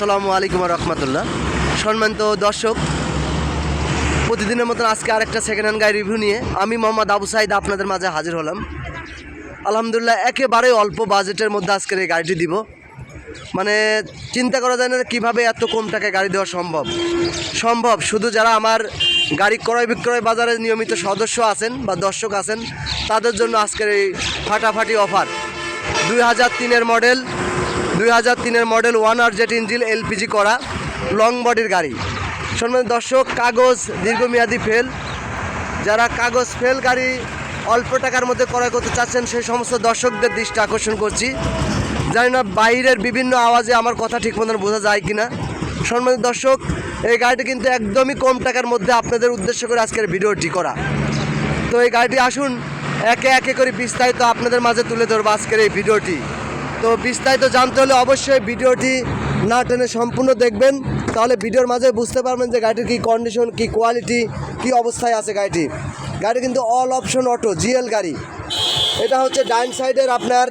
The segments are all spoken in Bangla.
আসসালামু আলাইকুম রহমতুল্লাহ। সম্মানিত দর্শক, প্রতিদিনের মতন আজকে আরেকটা সেকেন্ড হ্যান্ড গাড়ি রিভিউ নিয়ে আমি মোহাম্মদ আবু সাইদ আপনাদের মাঝে হাজির হলাম। আলহামদুলিল্লাহ একেবারে অল্প বাজেটের মধ্যে আজকের এই গাড়িটি দিব। মানে চিন্তা করা যায় না কীভাবে এত কম টাকায় গাড়ি দেওয়া সম্ভব। সম্ভব, শুধু যারা আমার গাড়ি ক্রয় বিক্রয় বাজারে নিয়মিত সদস্য আছেন বা দর্শক আছেন, তাদের জন্য আজকের এই ফাটাফাটি অফার দুই হাজার তিনের মডেল দুই হাজার তিনের model one R jet engine LPG করা লং বডির গাড়ি। সম্মানিত দর্শক, কাগজ দীর্ঘমেয়াদী ফেল যারা কাগজ ফেল গাড়ি অল্প টাকার মধ্যে ক্রয় করতে চাচ্ছেন, সেই সমস্ত দর্শকদের দৃষ্টি আকর্ষণ করছি। জানি না বাইরের বিভিন্ন আওয়াজে আমার কথা ঠিক মতন বোঝা যায় কি না সম্মানিত দর্শক, এই গাড়িটি কিন্তু একদমই কম টাকার মধ্যে আপনাদের উদ্দেশ্য করে আজকের ভিডিওটি করা। তো এই গাড়িটি আসুন, একে একে করে বিস্তারিত আপনাদের মাঝে তুলে ধরবো আজকের এই ভিডিওটি। তো বিস্তারিত জানতে হলে অবশ্যই ভিডিওটি না টেনে সম্পূর্ণ দেখবেন। তাহলে ভিডিওর মাঝে বুঝতে পারবেন যে গাড়িটির কী কন্ডিশন কী কোয়ালিটি কী অবস্থায় আছে গাড়িটি। গাড়ি কিন্তু অল অপশন অটো জিএল গাড়ি। এটা হচ্ছে ডাইন সাইডের আপনার,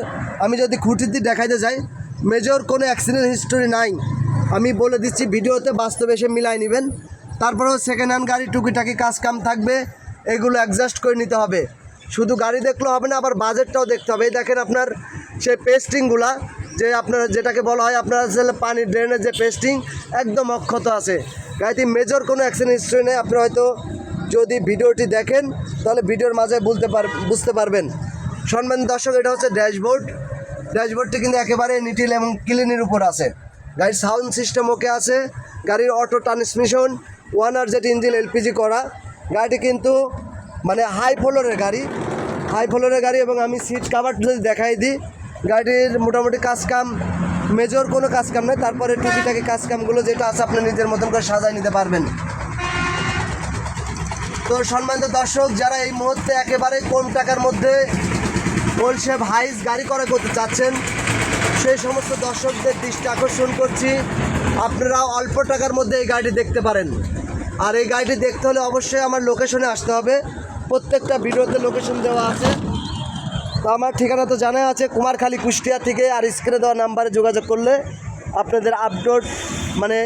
আমি যদি দিক দেখাইতে যাই মেজর কোনো অ্যাক্সিডেন্ট হিস্টোরি নাই। আমি বলে দিচ্ছি, ভিডিওতে বাস্তবে এসে মিলাই নেবেন। তারপরেও সেকেন্ড হ্যান্ড গাড়ি টুকিটাকি কাজ কাম থাকবে, এগুলো অ্যাডজাস্ট করে নিতে হবে। শুধু গাড়ি দেখলেও হবে না, আবার বাজেটটাও দেখতে হবে। এই দেখেন আপনার সেই পেস্টিংগুলা যে আপনার যেটাকে বলা হয়, আপনার আসলে পানির ড্রেনের যে পেস্টিং একদম অক্ষত আছে। গাড়িটি মেজর কোনো অ্যাক্সিডেন্ট হিস্ট্রি নেই, আপনি হয়তো যদি ভিডিওটি দেখেন, তাহলে ভিডিওর মাঝে বলতে পার, বুঝতে পারবেন। সম্মান দর্শক, এটা হচ্ছে ড্যাশবোর্ড। ড্যাশবোর্ডটি কিন্তু একেবারে নিটিল এবং ক্লিনের উপর আছে। গাড়ির সাউন্ড সিস্টেম ওকে আছে, গাড়ির auto transmission one R jet engine LPG করা। গাড়িটি কিন্তু মানে হাই ফ্লোরের গাড়ি, হাই ফ্লোরের গাড়ি এবং আমি সিট কাভার যদি দেখাই দিই, গাড়ির মোটামুটি কাজ কাম মেজর কোনো কাজ কাম নেই তারপরে টুকিটাকি কাজ কামগুলো যেটা আছে আপনি নিজের মতন করে সাজায় নিতে পারবেন। তো সম্মানিত দর্শক, যারা এই মুহূর্তে একেবারে কম টাকার মধ্যে হোলসেপ হাইস গাড়ি করে করতে চাচ্ছেন, সেই সমস্ত দর্শকদের দৃষ্টি আকর্ষণ করছি আপনারা অল্প টাকার মধ্যে এই গাড়িটি দেখতে পারেন। আর এই গাড়িটি দেখতে হলে অবশ্যই আমার লোকেশনে আসতে হবে। প্রত্যেকটা ভিডিওতে লোকেশন দেওয়া আছে। তো আমার ঠিকানা তো জানা আছে, কুমারখালী কুষ্টিয়া থেকে, আর স্ক্রিনে দেওয়া নাম্বারে যোগাযোগ করলে আপনাদের আপলোড মানে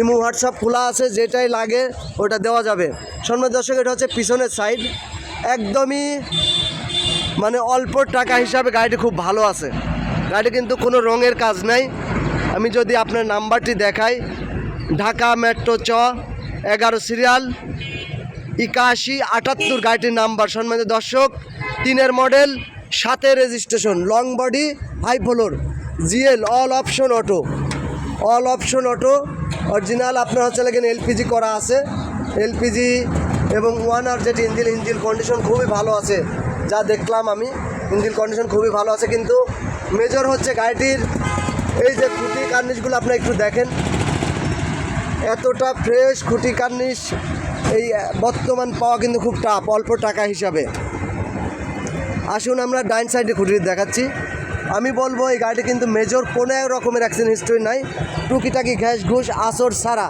ইমো হোয়াটসঅ্যাপ খোলা আছে, যেটাই লাগে ওটা দেওয়া যাবে। সম্মান দর্শক, এটা হচ্ছে পিছনের সাইড একদমই মানে অল্প টাকা হিসাবে গাড়িটি খুব ভালো আছে। গাড়ি কিন্তু কোনো রঙের কাজ নাই। আমি যদি আপনার নাম্বারটি দেখাই, ঢাকা মেট্রো চ, এগারো সিরিয়াল একাশি আটাত্তর গাড়িটির নাম্বার সম্মানিত দর্শক, তিনের মডেল সাথে registration, long body high floor GL, all option auto. All option auto, original আপনার হচ্ছে লাগেন এলপিজি করা আছে। এলপিজি এবং ওয়ান আর যেটি ইঞ্জিন ইঞ্জিন কন্ডিশন খুবই ভালো আছে। যা দেখলাম আমি ইঞ্জিন কন্ডিশন খুবই ভালো আছে কিন্তু মেজর হচ্ছে গাড়িটির এই যে খুঁটি কার্নিশগুলো আপনি একটু দেখেন। এতটা ফ্রেশ খুঁটি কার্নিশ এই বর্তমান পাওয়া কিন্তু খুব টাফ অল্প টাকা হিসাবে। আসুন আমরা ডাইন সাইডে খুঁটি দেখাচ্ছি। আমি বলব এই গাড়িটি কিন্তু মেজর কোনো এক রকমের অ্যাক্সিডেন্ট হিস্ট্রি নাই। টুকিটাকি ঘ্যাস ঘুষ, আসর সারা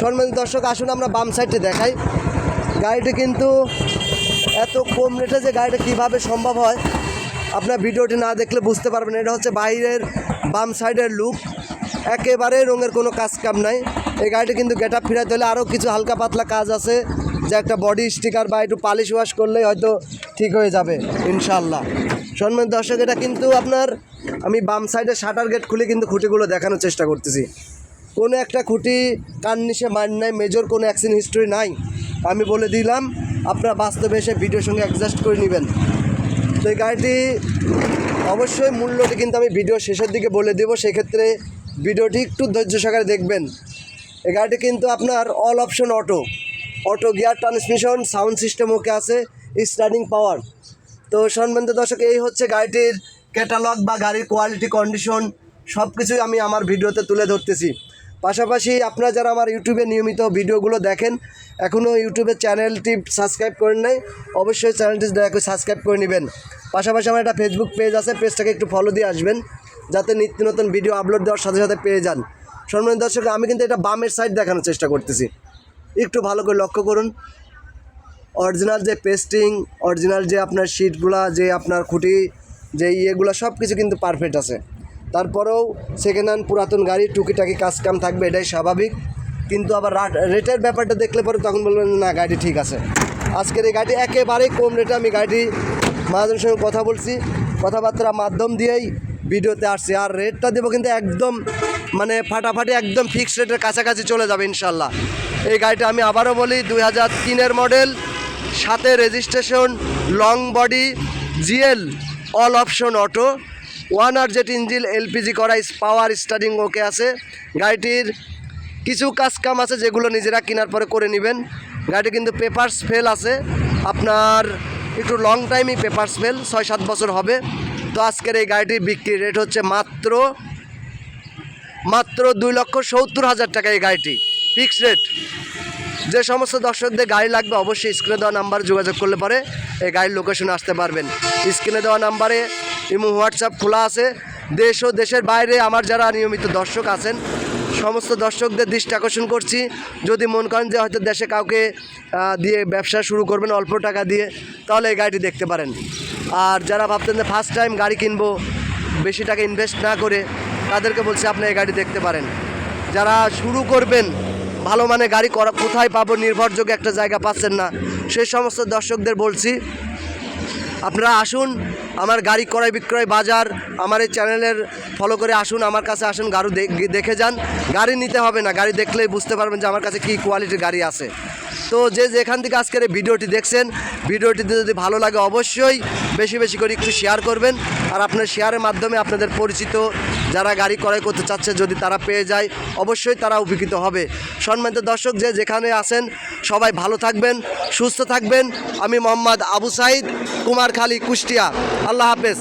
সম্মানিত দর্শক, আসুন আমরা বাম সাইডে দেখাই। গাড়িটি কিন্তু এত কম রেটে যে গাড়িটা কীভাবে সম্ভব হয়, আপনার ভিডিওটি না দেখলে বুঝতে পারবেন এটা হচ্ছে বাইরের বাম সাইডের লুক একেবারে রঙের কোনো কাজ কাম নাই। এই গাড়িটি কিন্তু গেট আপ হলে আরও কিছু হালকা পাতলা কাজ আছে যে একটা বডি স্টিকার বা একটু পালিশ ওয়াশ করলেই হয়তো ঠিক হয়ে যাবে ইনশাল্লাহ সম্মান দর্শক, এটা কিন্তু আপনার, আমি বাম সাইডে শাটার গেট খুলে কিন্তু খুঁটিগুলো দেখানোর চেষ্টা করতেছি। কোনো একটা খুঁটি কান্নিসে মান নাই মেজর কোনো অ্যাক্সিডেন্ট হিস্ট্রি নাই। আমি বলে দিলাম, আপনারা বাস্তবে এসে ভিডিওর সঙ্গে অ্যাডজাস্ট করে নেবেন। তো এই গাড়িটি অবশ্যই মূল্যটি কিন্তু আমি ভিডিও শেষের দিকে বলে দেবো, সেক্ষেত্রে ভিডিওটি একটু ধৈর্য সহকারে দেখবেন। এই গাড়িটি কিন্তু আপনার all option auto auto gear transmission sound system okay আছে স্টার্টিং পাওয়ার তো সম্বন্ধে দর্শক, এই হচ্ছে গাড়িটির ক্যাটালগ বা গাড়ির কোয়ালিটি কন্ডিশন সব কিছুই আমি আমার ভিডিওতে তুলে ধরতেছি। পাশাপাশি আপনারা যারা আমার ইউটিউবে নিয়মিত ভিডিওগুলো দেখেন, এখনও ইউটিউবের চ্যানেলটি সাবস্ক্রাইব করেন নাই, অবশ্যই চ্যানেলটি দয়া করে সাবস্ক্রাইব করে নেবেন। পাশাপাশি আমার একটা ফেসবুক পেজ আছে পেজটাকে একটু ফলো দিয়ে আসবেন, যাতে নিত্য নতুন ভিডিও আপলোড দেওয়ার সাথে সাথে পেয়ে যান। সম্মানিত দর্শক, আমি কিন্তু এটা বামের সাইড দেখানোর চেষ্টা করতেছি। একটু ভালো করে লক্ষ্য করুন। অরিজিনাল যে পেস্টিং অরিজিনাল যে আপনার শিটগুলা যে আপনার খুঁটি, যে ইয়েগুলো সব কিছু কিন্তু পারফেক্ট আছে। তারপরেও সেকেন্ড হ্যান্ড পুরাতন গাড়ি, টুকিটাকি কাজ কাম থাকবে, এটাই স্বাভাবিক। কিন্তু আবার রেটের ব্যাপারটা দেখলে পরে তখন বলবেন, না, গাড়ি ঠিক আছে। আজকের এই গাড়ি একেবারেই কম রেটে আমি গাড়ি, মহাজনের সঙ্গে কথা বলছি। কথাবার্তার মাধ্যম দিয়েই ভিডিওতে আসছি আর রেটটা দেবো কিন্তু একদম মানে ফাটাফাটি একদম ফিক্সড রেটের কাছাকাছি চলে যাবে ইনশাল্লাহ এই গাড়িটা আমি আবারও বলি, দুই হাজার তিনের মডেল সাথে registration long body GL all option auto one R jet engine LPG করা পাওয়ার স্টার্টিং ওকে আছে। গাড়িটির কিছু কাজ কাম আছে যেগুলো নিজেরা কেনার পরে করে নেবেন। গাড়িটি কিন্তু পেপারস ফেল আছে। আপনার একটু লং টাইমই পেপারস ফেল ছয় সাত বছর হবে। তো আজকের এই গাড়িটির বিক্রি রেট হচ্ছে মাত্র মাত্র দুই লক্ষ সত্তর হাজার টাকা এই গাড়িটি। ফিক্সড রেট যে সমস্ত দর্শকদের গাড়ি লাগবে অবশ্যই স্ক্রিনে দেওয়া নাম্বার যোগাযোগ করলে পরে এই গাড়ির লোকেশনে আসতে পারবেন। স্ক্রিনে দেওয়া নাম্বারে ইমো হোয়াটসঅ্যাপ খোলা আছে। দেশ ও দেশের বাইরে আমার যারা নিয়মিত দর্শক আছেন সমস্ত দর্শকদের দৃষ্টি আকর্ষণ করছি। যদি মন করেন যে হয়তো দেশে কাউকে দিয়ে ব্যবসা শুরু করবেন অল্প টাকা দিয়ে, তাহলে এই গাড়িটি দেখতে পারেন। আর যারা ভাবতেন যে ফার্স্ট টাইম গাড়ি কিনবো, বেশি টাকা ইনভেস্ট না করে, তাদেরকে বলছি আপনি এই গাড়ি দেখতে পারেন। যারা শুরু করবেন, ভালো মানে গাড়ি করা কোথায় পাবো, নির্ভরযোগ্য একটা জায়গা পাচ্ছেন না, সেই সমস্ত দর্শকদের বলছি আপনারা আসুন, আমার গাড়ি ক্রয় বিক্রয় বাজার, আমার এই চ্যানেলের ফলো করে আসুন, আমার কাছে আসুন, গাড়ি দেখে যান। গাড়ি নিতে হবে না, গাড়ি দেখলেই বুঝতে পারবেন যে আমার কাছে কী কোয়ালিটির গাড়ি আছে। তো যে যেখান থেকে আজকের এই ভিডিওটি দেখছেন ভিডিওটিতে যদি ভালো লাগে অবশ্যই বেশি বেশি করে একটু শেয়ার করবেন। আর আপনার শেয়ারের মাধ্যমে আপনাদের পরিচিত যারা গাড়ি ক্রয় করতে চাচ্ছে, যদি তারা পেয়ে যায়, অবশ্যই তারা উপকৃত হবে। সম্মানিত দর্শক, যে যেখানে আছেন, সবাই ভালো থাকবেন, সুস্থ থাকবেন। আমি মোহাম্মদ আবু সাইদ কুমারখালী কুষ্টিয়া। আল্লাহ হাফেজ।